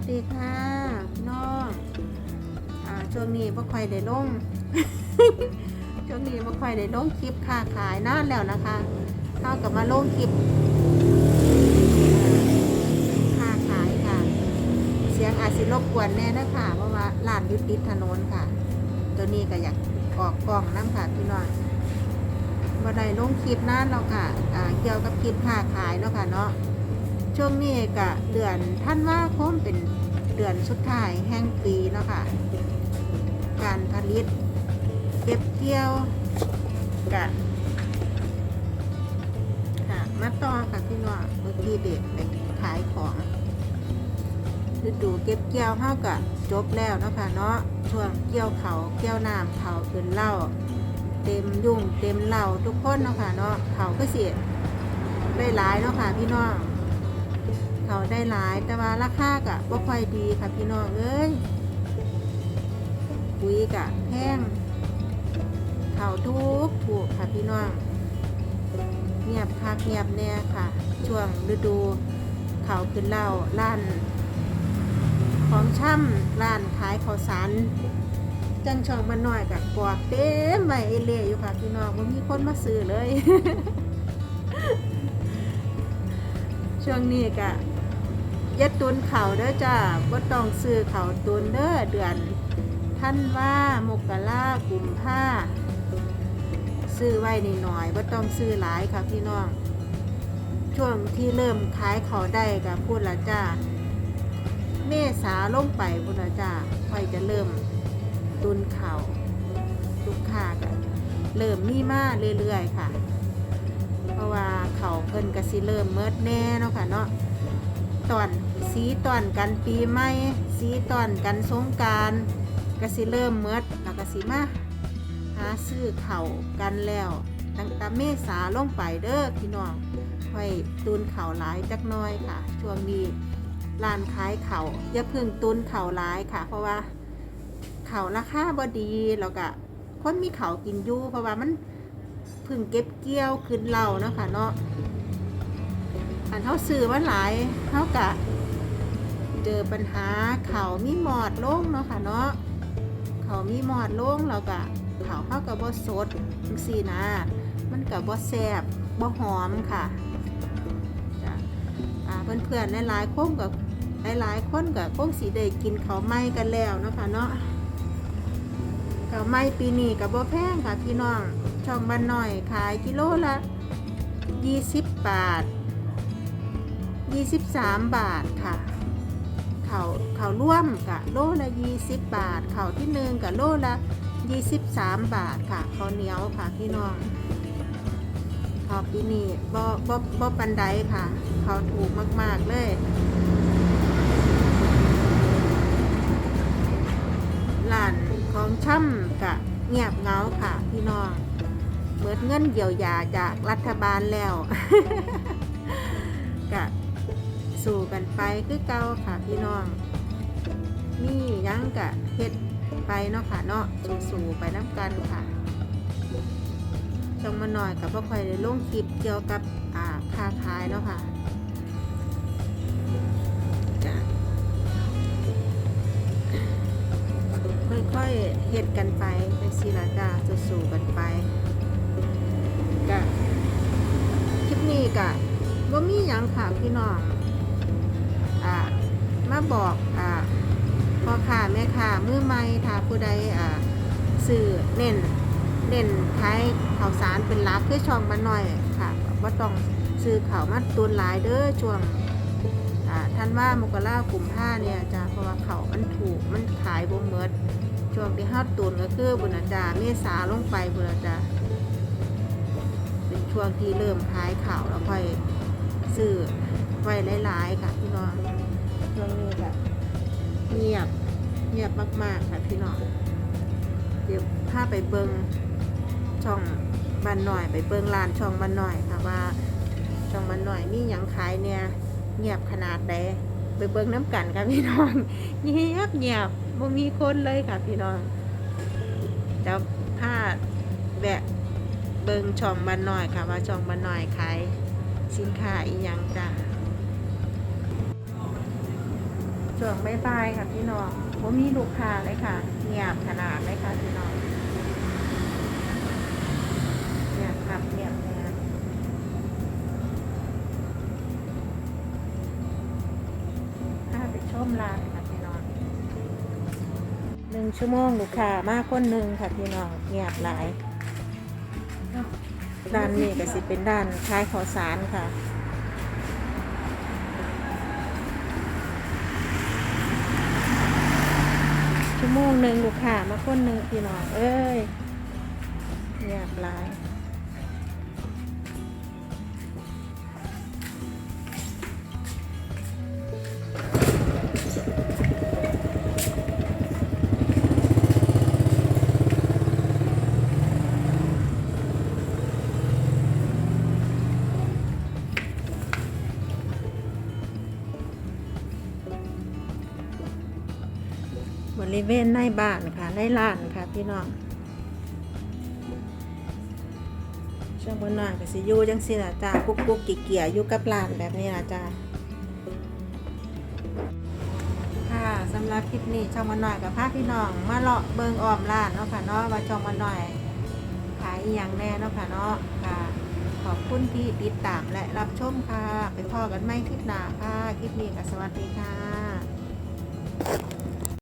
สดีค่ะน้องอ่าช่วงนี้บ่ค่อยได้ลง ช่วงนี้บ่ค่อยได้ลงคลิปค้าขายนานแล้วนะคะเท่ากับมาลงคลิปค้าขายค่ะ เสียงอาจสิรบกวนแน่นะคะเพราะว่าร้านยู่ติดถนนค่ะ ตัวนี้ก็อยากออกกล้องน้ำค่ะพี่น้องบ่ได้ลงคลิปนานแล้วค่ะอ่าเกี่ยวกับคลิปค้าขายเนาะค่ะเนาะ ช่วงนี้ก็เดือนท่านว่าคมเป็นเดือนสุดท้ายแห่งปีเนาะค่ะ การผลิตเก็บเกี่ยวกะค่ะมาต่อค่ะพี่น้องเมื่อกี้เด็กไปขายของฤดูเก็บเกี่ยวเฮาก็จบแล้วเนาะค่ะเนาะช่วงเกี่ยวเขาเกี่ยวน้ำเขาขึ้นเหล่าเต็มยุ่งเต็มเหล่าทุกคนเนาะค่ะเนาะเขาก็สิได้หลายเนาะค่ะพี่น้อง เขาได้หลาย แต่ว่าราคาก็บ่ค่อยดีค่ะพี่น้องเอ้ยปุ๋ยกะแพงเขาทุกถูกค่ะพี่น้องเงียบคักเงียบแน่ค่ะ ช่วงฤดูเขาขึ้นเหล้าร้าน ของช่ำร้านขายข้าวสารจังช่องมันน้อยกับปวกเต็มไว้เอเลอยู่ค่ะพี่น้องบ่มีคนมาซื้อเลย ช่วงนี้กะ ยัดตุนเขาเด้อจ้าบ่ต้องซื้อเขาตุนเด้อเดือนท่านว่ามกรากุมภาซื้อไว้นิดหน่อยบ่ต้องซื้อหลายค่ะพี่น้อง ช่วงที่เริ่มขายเขาได้กับพูดละจ้าเมษาลงไปพูดละจ้าค่อยจะเริ่มตุนเขาลูกค้าก็เริ่มมีมาเรื่อยๆค่ะ เพราะว่าเขาเพิ่นก็สิเริ่มเมิดแน่เนาะค่ะเนาะ ตอน สีตอนกันปีใหม่ สีตอนกันสงการก็สิเริ่มเมิดแล้วก็สิมาหาซื้อเข่ากันแล้วตั้งแต่เมษาลงไปเด้อพี่น้องค่อยตุนเข่าหลายจักน้อยค่ะ ช่วงนี้ร้านขายเข่าอย่าพึ่งตุนเข่าหลายค่ะ เพราะว่าเข่าราคาบดีแล้วก็คนมีเขากินยู่เพราะว่ามันพึ่งเก็บเกี่ยวขึ้นเหล่านะคะเนาะ นเท่าซื้อว่าหลายเท่ากะเจอปัญหาเขามีหมอดโล่งเนาะค่ะเนาะเขามีหมอดโล่งแล้วกะเขาเขากับบ่สดซีนะ มันกับบ่แซบบ่หอมค่ะเพื่อนๆหลายๆคนกับหลายๆคนกับคงสีได้กินเขาวไหม้กันแล้วนะคะเนาะข้าวไหม้ปีนี้กับบ่แพงค่ะพี่น้องช่องบ้านหน่อยขายกิโลละ 20 บาท 23 บาทค่ะเขาเขาร่วมกะโลละ 20 บาท เขาที่หนึ่งกะโลละ 23 บาทค่ะข้าวเหนียวค่ะพี่น้องข้าปีนี้บ่บ่บ่ปันไดค่ะ เขาถูกมาก ๆ เลยร้านของช่ำกะเงียบเงาค่ะ พี่น้องเบิดเงินเยียวยาจากรัฐบาลแล้วกะ สู่กันไปคือเก่าค่ะพี่น้องนี่ยังกะเฮ็ดไปเนาะค่ะเนาะสู่ๆไปน้ำกันค่ะจงมาหน่อยกับพ่อคอยได้ลงคลิปเกี่ยวกับอ่าค้าขายเนาะค่ะจ้ะค่อยๆเฮ็ดกันไปเป็นศิลาจ้าสู่ๆกันไปกะคลิปนี้กะว่ามีหยังค่ะพี่น้อง อ่ามาบอกอ่าพ่อค้าแม่ค้ามือใหม่ถ้าผู้ใดอ่าซื้อเน้นเน้นขายข้าวสารเป็นหลักคือช่องมาหน่อยค่ะว่าต้องซื้อข้าวมาตุนหลายเด้อช่วงท่านว่ามกรากลุ่มผ้าเนี่ยจ้าเพราะว่าเขาวมันถูกมันขายบ่เมิดช่วงที่ห้าตุนก็คือบุญอาจาเมษาลงไปบุญอาจาเป็นช่วงที่เริ่มขายข่าวแล้วค่อยซื้อไว้หลายๆค่ะพี่น้อง เงียบมาก ๆ ค่ะพี่น้อง เดี๋ยวพาไปเบิงช่องบ้านหน่อย ไปเบิงร้านช่องบ้านหน่อยค่ะว่าช่องมันหน่อยมีหยังขายเนี่ยเงียบขนาดใดไปเบิงน้ำกันค่ะพี่น้องเงียบเงียบบ่มีคนเลยค่ะพี่น้องจะพาแวะเบิงช่องบันหน่อยค่ะว่าช่องบันหน่อยขายสินค้าอีหยังจ้ะช่วงบ่ายค่ะพี่น้อง ว่ามีลูกค้าเลยค่ะเงียบขนาดเลยค่ะพี่น้องเงียบครับเงียบเนี่ยพาไปชมร้านค่ะพี่น้องหนึ่งชั่วโมงลูกค้ามากคนหนึ่งค่ะพี่น้องเงียบหลายด้านนี้ก็สิเป็นด้านขายข้าวสารค่ะ ชั่วโมงหนึ่งลูกค้ามาคนหนึ่งพี่น้องเอ้ยเรียบหลาย ริเวณในบ้านค่ะในร้านค่ะพี่น้องช่วงบนนอนก็สิอยู่จังสิล่ะจ้ากุ๊กกุ๊กเกี่ยอยู่กับร้านแบบนี้ล่ะจ้าค่ะสำหรับคลิปนี้ช่องมันหน่อยกับพาพี่น้อง มาเลาะเบิงออมร้านเนาะค่ะเนาะว่าช่องมันหน่อยขายอย่างแน่เนาะค่ะเนาะค่ะขอบคุณที่ติดตามและรับชมค่ะ ไปพอกันไม่คลิปหน้าค่ะ คลิปนี้ก็สวัสดีค่ะ